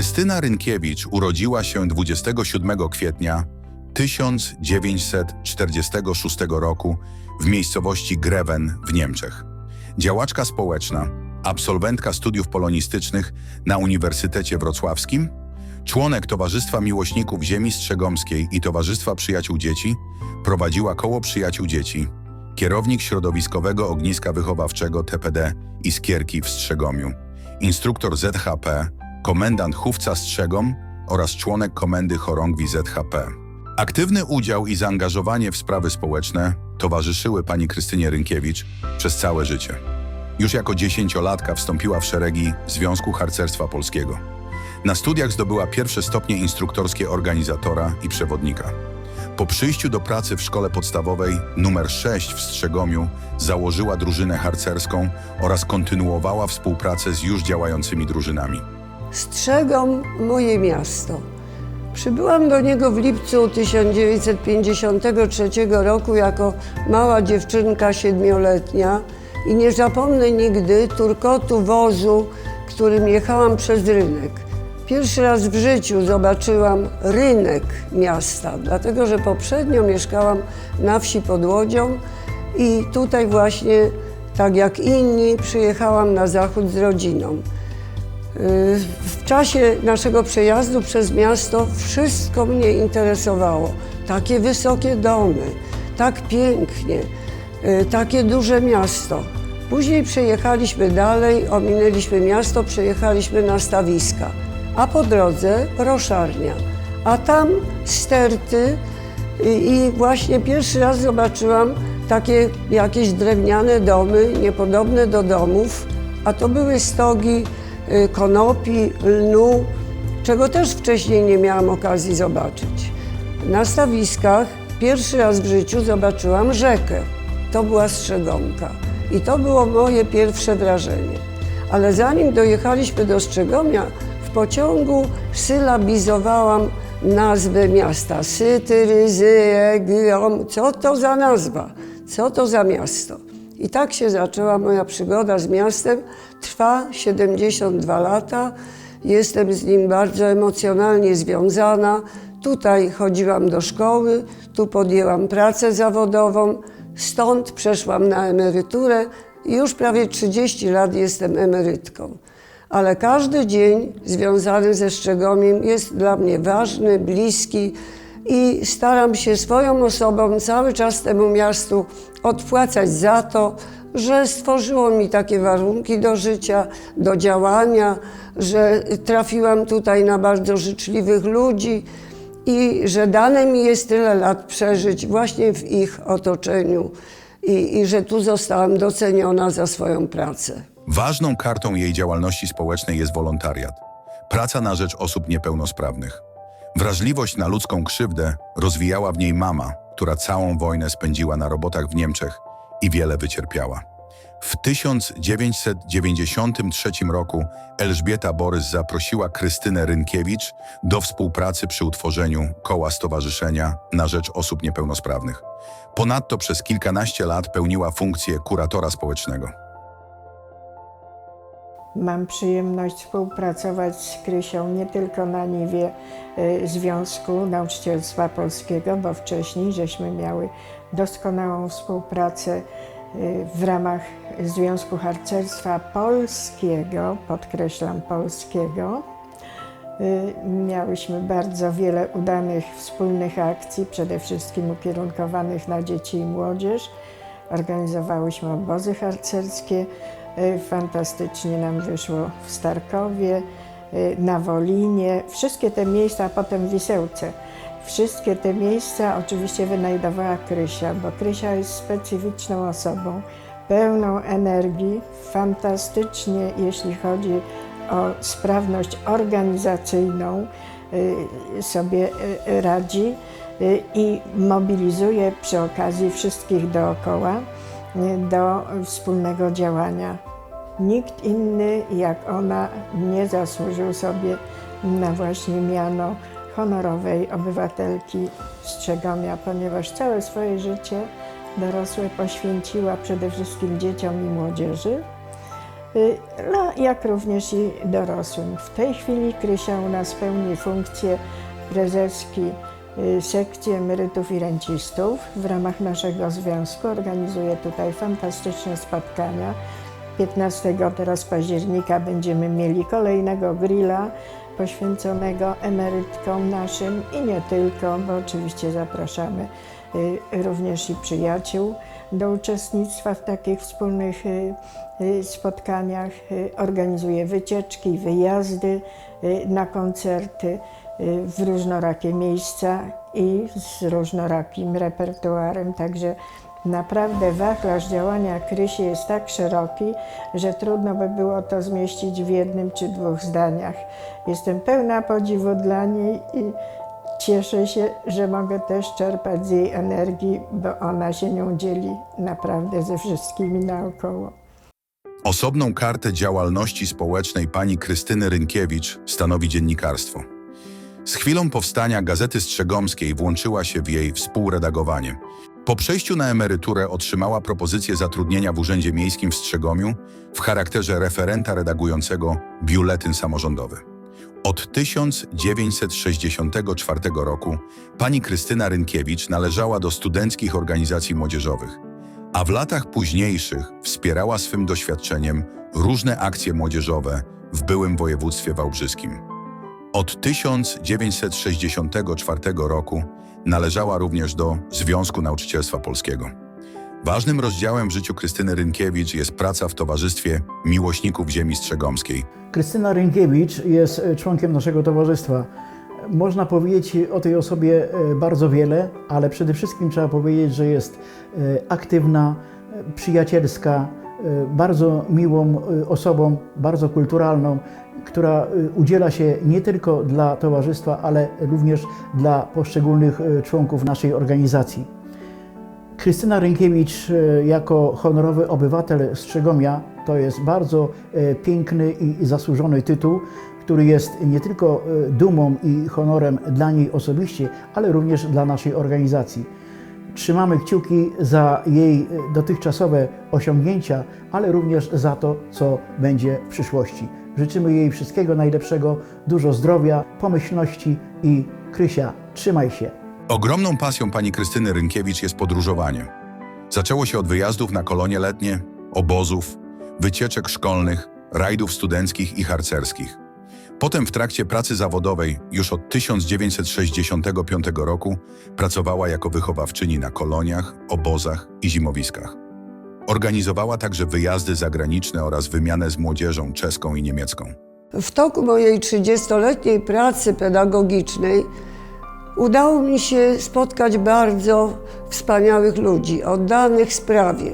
Krystyna Rynkiewicz urodziła się 27 kwietnia 1946 roku w miejscowości Greven w Niemczech. Działaczka społeczna, absolwentka studiów polonistycznych na Uniwersytecie Wrocławskim, członek Towarzystwa Miłośników Ziemi Strzegomskiej i Towarzystwa Przyjaciół Dzieci, prowadziła Koło Przyjaciół Dzieci, kierownik środowiskowego ogniska wychowawczego TPD Iskierki w Strzegomiu, instruktor ZHP, komendant Chówca Strzegom oraz członek komendy chorągwi ZHP. Aktywny udział i zaangażowanie w sprawy społeczne towarzyszyły pani Krystynie Rynkiewicz przez całe życie. Już jako dziesięciolatka wstąpiła w szeregi Związku Harcerstwa Polskiego. Na studiach zdobyła pierwsze stopnie instruktorskie organizatora i przewodnika. Po przyjściu do pracy w szkole podstawowej numer 6 w Strzegomiu założyła drużynę harcerską oraz kontynuowała współpracę z już działającymi drużynami. Strzegom moje miasto. Przybyłam do niego w lipcu 1953 roku jako mała dziewczynka siedmioletnia i nie zapomnę nigdy turkotu wozu, którym jechałam przez rynek. Pierwszy raz w życiu zobaczyłam rynek miasta, dlatego że poprzednio mieszkałam na wsi pod Łodzią i tutaj właśnie, tak jak inni, przyjechałam na zachód z rodziną. W czasie naszego przejazdu przez miasto wszystko mnie interesowało. Takie wysokie domy, tak pięknie, y, takie duże miasto. Później przejechaliśmy dalej, ominęliśmy miasto, przejechaliśmy na stawiska, a po drodze roszarnia, a tam sterty i, właśnie pierwszy raz zobaczyłam takie jakieś drewniane domy, niepodobne do domów, a to były stogi y, konopi, lnu, czego też wcześniej nie miałam okazji zobaczyć. Na stawiskach pierwszy raz w życiu zobaczyłam rzekę. To była Strzegomka. I to było moje pierwsze wrażenie. Ale zanim dojechaliśmy do Strzegomia, w pociągu sylabizowałam nazwę miasta. Sytyryzy, Giom. Co to za nazwa? Co to za miasto? I tak się zaczęła moja przygoda z miastem. Trwa 72 lata. Jestem z nim bardzo emocjonalnie związana. Tutaj chodziłam do szkoły, tu podjęłam pracę zawodową, stąd przeszłam na emeryturę i już prawie 30 lat jestem emerytką. Ale każdy dzień związany ze Szczegomiem jest dla mnie ważny, bliski i staram się swoją osobą cały czas temu miastu odpłacać za to, że stworzyło mi takie warunki do życia, do działania, że trafiłam tutaj na bardzo życzliwych ludzi i że dane mi jest tyle lat przeżyć właśnie w ich otoczeniu i, i że tu zostałam doceniona za swoją pracę. Ważną kartą jej działalności społecznej jest wolontariat. Praca na rzecz osób niepełnosprawnych. Wrażliwość na ludzką krzywdę rozwijała w niej mama, która całą wojnę spędziła na robotach w Niemczech i wiele wycierpiała. W 1993 roku Elżbieta Borys zaprosiła Krystynę Rynkiewicz do współpracy przy utworzeniu Koła Stowarzyszenia na rzecz osób niepełnosprawnych. Ponadto przez kilkanaście lat pełniła funkcję kuratora społecznego. Mam przyjemność współpracować z Krysią nie tylko na niwie y, Związku Nauczycielstwa Polskiego, bo wcześniej żeśmy miały doskonałą współpracę y, w ramach Związku Harcerstwa Polskiego, podkreślam polskiego. Y, Miałyśmy bardzo wiele udanych wspólnych akcji, przede wszystkim ukierunkowanych na dzieci i młodzież. Organizowałyśmy obozy harcerskie. Y, Fantastycznie nam wyszło w Starkowie, y, na Wolinie. Wszystkie te miejsca, a potem w Wisełce. Wszystkie te miejsca oczywiście wynajdowała Krysia, bo Krysia jest specyficzną osobą, pełną energii, fantastycznie, jeśli chodzi o sprawność organizacyjną, y, sobie radzi i mobilizuje przy okazji wszystkich dookoła do wspólnego działania. Nikt inny jak ona nie zasłużył sobie na właśnie miano honorowej obywatelki Strzegomia, ponieważ całe swoje życie dorosłe poświęciła przede wszystkim dzieciom i młodzieży. y, no, jak również i dorosłym. W tej chwili Krysia u nas pełni funkcję prezeski sekcji emerytów i rencistów. W ramach naszego związku organizuje tutaj fantastyczne spotkania. 15 teraz października będziemy mieli kolejnego grilla poświęconego emerytkom naszym i nie tylko, bo oczywiście zapraszamy y, również i przyjaciół do uczestnictwa w takich wspólnych y, y, spotkaniach. Y, Organizuje wycieczki, wyjazdy y, na koncerty y, w różnorakie miejsca i z różnorakim repertuarem, także Naprawdę wachlarz działania Krysi jest tak szeroki, że trudno by było to zmieścić w jednym czy dwóch zdaniach. Jestem pełna podziwu dla niej i cieszę się, że mogę też czerpać z jej energii, bo ona się nią dzieli naprawdę ze wszystkimi naokoło. Osobną kartę działalności społecznej pani Krystyny Rynkiewicz stanowi dziennikarstwo. Z chwilą powstania Gazety Strzegomskiej włączyła się w jej współredagowanie. Po przejściu na emeryturę otrzymała propozycję zatrudnienia w Urzędzie Miejskim w Strzegomiu w charakterze referenta redagującego biuletyn samorządowy. Od 1964 roku pani Krystyna Rynkiewicz należała do studenckich organizacji młodzieżowych, a w latach późniejszych wspierała swym doświadczeniem różne akcje młodzieżowe w byłym województwie wałbrzyskim. Od 1964 roku należała również do Związku Nauczycielstwa Polskiego. Ważnym rozdziałem w życiu Krystyny Rynkiewicz jest praca w Towarzystwie Miłośników Ziemi Strzegomskiej. Krystyna Rynkiewicz jest e, członkiem naszego towarzystwa. Można powiedzieć o tej osobie e, bardzo wiele, ale przede wszystkim trzeba powiedzieć, że jest e, aktywna, przyjacielska, bardzo miłą osobą, bardzo kulturalną, która e, udziela się nie tylko dla towarzystwa, ale również dla poszczególnych e, członków naszej organizacji. Krystyna Rynkiewicz e, jako honorowy obywatel Strzegomia to jest bardzo piękny i zasłużony tytuł, który jest nie tylko dumą i honorem dla niej osobiście, ale również dla naszej organizacji. Trzymamy kciuki za jej dotychczasowe osiągnięcia, ale również za to, co będzie w przyszłości. Życzymy jej wszystkiego najlepszego, dużo zdrowia, pomyślności i Krysia, trzymaj się. Ogromną pasją pani Krystyny Rynkiewicz jest podróżowanie. Zaczęło się od wyjazdów na kolonie letnie, obozów, wycieczek szkolnych, rajdów studenckich i harcerskich. Potem w trakcie pracy zawodowej już od 1965 roku pracowała jako wychowawczyni na koloniach, obozach i zimowiskach. Organizowała także wyjazdy zagraniczne oraz wymianę z młodzieżą czeską i niemiecką. W toku mojej 30-letniej pracy pedagogicznej udało mi się spotkać bardzo wspaniałych ludzi, oddanych sprawie.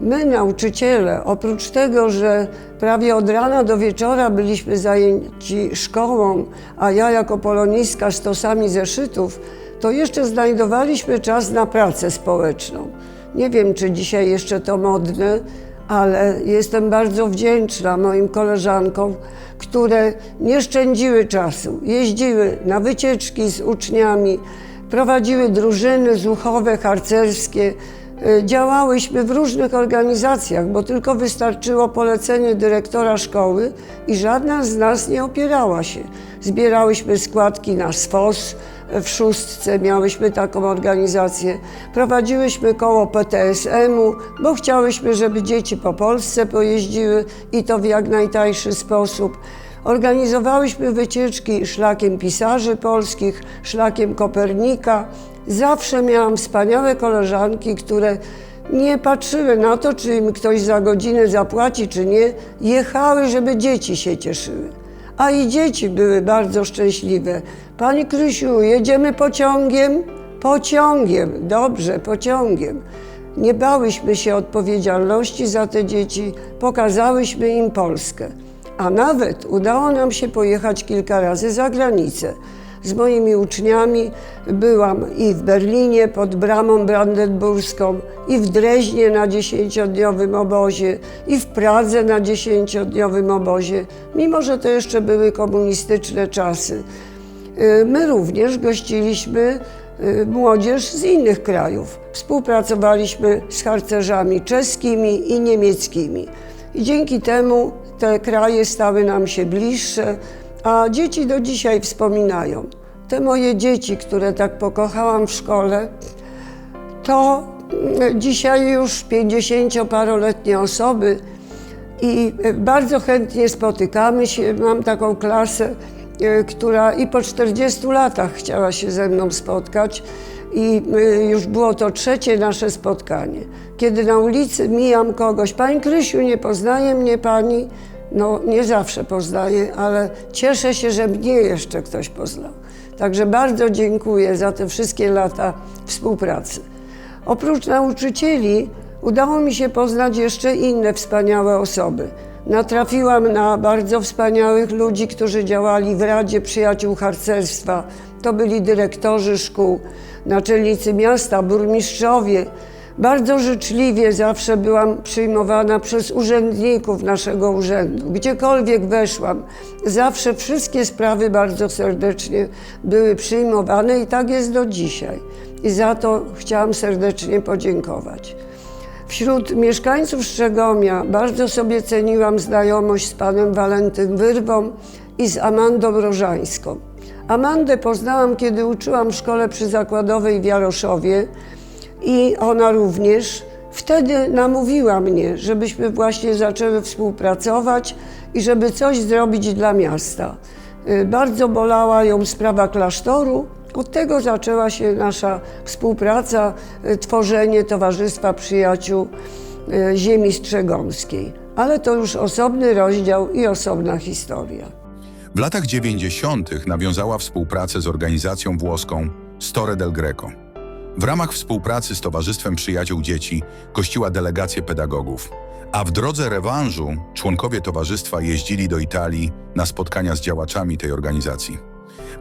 My, nauczyciele, oprócz tego, że prawie od rana do wieczora byliśmy zajęci szkołą, a ja jako polonistka stosami zeszytów, to jeszcze znajdowaliśmy czas na pracę społeczną. Nie wiem, czy dzisiaj jeszcze to modne, ale jestem bardzo wdzięczna moim koleżankom, które nie szczędziły czasu. Jeździły na wycieczki z uczniami, prowadziły drużyny zuchowe, harcerskie. Y, Działałyśmy w różnych organizacjach, bo tylko wystarczyło polecenie dyrektora szkoły i żadna z nas nie opierała się. Zbierałyśmy składki na SWOS, w szóstce miałyśmy taką organizację. Prowadziłyśmy koło PTSM-u, bo chciałyśmy, żeby dzieci po Polsce pojeździły i to w jak najtańszy sposób. Organizowałyśmy wycieczki szlakiem pisarzy polskich, szlakiem Kopernika. Zawsze miałam wspaniałe koleżanki, które nie patrzyły na to, czy im ktoś za godzinę zapłaci, czy nie. Jechały, żeby dzieci się cieszyły. A i dzieci były bardzo szczęśliwe. Pani Krysiu, jedziemy pociągiem? Pociągiem, dobrze, pociągiem. Nie bałyśmy się odpowiedzialności za te dzieci, pokazałyśmy im Polskę. A nawet udało nam się pojechać kilka razy za granicę. Z moimi uczniami byłam i w Berlinie pod bramą brandenburską, i w Dreźnie na dziesięciodniowym obozie, i w Pradze na dziesięciodniowym obozie, mimo że to jeszcze były komunistyczne czasy. Y, My również gościliśmy y, młodzież z innych krajów. Współpracowaliśmy z harcerzami czeskimi i niemieckimi. I dzięki temu te kraje stały nam się bliższe, a dzieci do dzisiaj wspominają. Te moje dzieci, które tak pokochałam w szkole, to dzisiaj już 50-paroletnie osoby i bardzo chętnie spotykamy się. Mam taką klasę, e, która i po 40 latach chciała się ze mną spotkać i e, już było to trzecie nasze spotkanie. Kiedy na ulicy mijam kogoś, Pani Krysiu, nie poznaje mnie Pani? No nie zawsze poznaję, ale cieszę się, że mnie jeszcze ktoś poznał. Także bardzo dziękuję za te wszystkie lata współpracy. Oprócz nauczycieli udało mi się poznać jeszcze inne wspaniałe osoby. Natrafiłam na bardzo wspaniałych ludzi, którzy działali w Radzie Przyjaciół Harcerstwa. To byli dyrektorzy szkół, naczelnicy miasta, burmistrzowie. Bardzo życzliwie zawsze byłam przyjmowana przez urzędników naszego urzędu. Gdziekolwiek weszłam, zawsze wszystkie sprawy bardzo serdecznie były przyjmowane i tak jest do dzisiaj. I za to chciałam serdecznie podziękować. Wśród mieszkańców Szczegomia bardzo sobie ceniłam znajomość z panem Walentym Wyrwą i z Amandą Rożańską. Amandę poznałam, kiedy uczyłam w szkole przyzakładowej w Jaroszowie i ona również. Wtedy namówiła mnie, żebyśmy właśnie zaczęły współpracować i żeby coś zrobić dla miasta. Y, Bardzo bolała ją sprawa klasztoru. Od tego zaczęła się nasza współpraca, y, tworzenie Towarzystwa Przyjaciół y, Ziemi Strzegomskiej. Ale to już osobny rozdział i osobna historia. W latach 90. nawiązała współpracę z organizacją włoską Store del Greco. W ramach współpracy z Towarzystwem Przyjaciół Dzieci gościła delegację pedagogów, a w drodze rewanżu członkowie towarzystwa jeździli do Italii na spotkania z działaczami tej organizacji.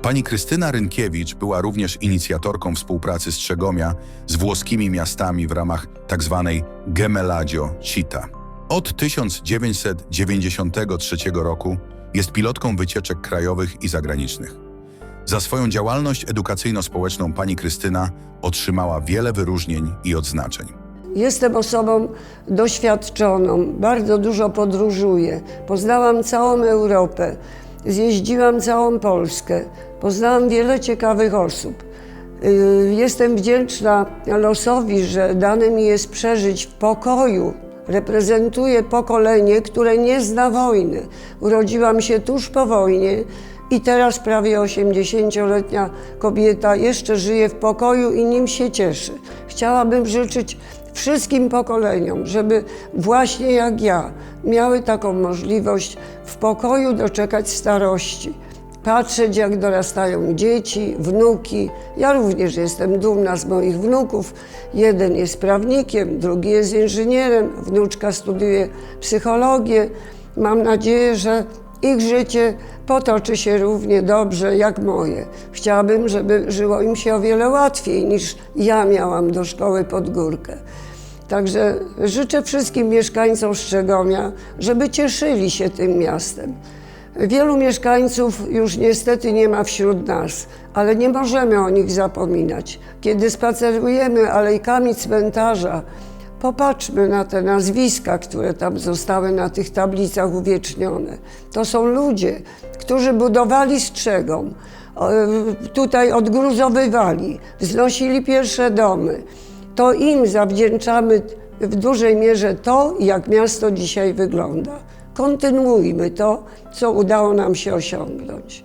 Pani Krystyna Rynkiewicz była również inicjatorką współpracy Strzegomia z włoskimi miastami w ramach tzw. Gemellaggio Città. Od 1993 roku jest pilotką wycieczek krajowych i zagranicznych. Za swoją działalność edukacyjno-społeczną pani Krystyna otrzymała wiele wyróżnień i odznaczeń. Jestem osobą doświadczoną, bardzo dużo podróżuję. Poznałam całą Europę, zjeździłam całą Polskę, poznałam wiele ciekawych osób. Yy, Jestem wdzięczna losowi, że dane mi jest przeżyć w pokoju. Reprezentuję pokolenie, które nie zna wojny. Urodziłam się tuż po wojnie i teraz prawie 80-letnia kobieta jeszcze żyje w pokoju i nim się cieszy. Chciałabym życzyć wszystkim pokoleniom, żeby właśnie jak ja miały taką możliwość w pokoju doczekać starości. Patrzeć, jak dorastają dzieci, wnuki. Ja również jestem dumna z moich wnuków. Jeden jest prawnikiem, drugi jest inżynierem, wnuczka studiuje psychologię. Mam nadzieję, że ich życie potoczy się równie dobrze jak moje. Chciałabym, żeby żyło im się o wiele łatwiej niż ja miałam do szkoły pod górkę. Także życzę wszystkim mieszkańcom Szczegomia, żeby cieszyli się tym miastem. Wielu mieszkańców już niestety nie ma wśród nas, ale nie możemy o nich zapominać. Kiedy spacerujemy alejkami cmentarza, popatrzmy na te nazwiska, które tam zostały na tych tablicach uwiecznione. To są ludzie, którzy budowali strzegom, o, tutaj odgruzowywali, wznosili pierwsze domy. To im zawdzięczamy w dużej mierze to, jak miasto dzisiaj wygląda. Kontynuujmy to, co udało nam się osiągnąć.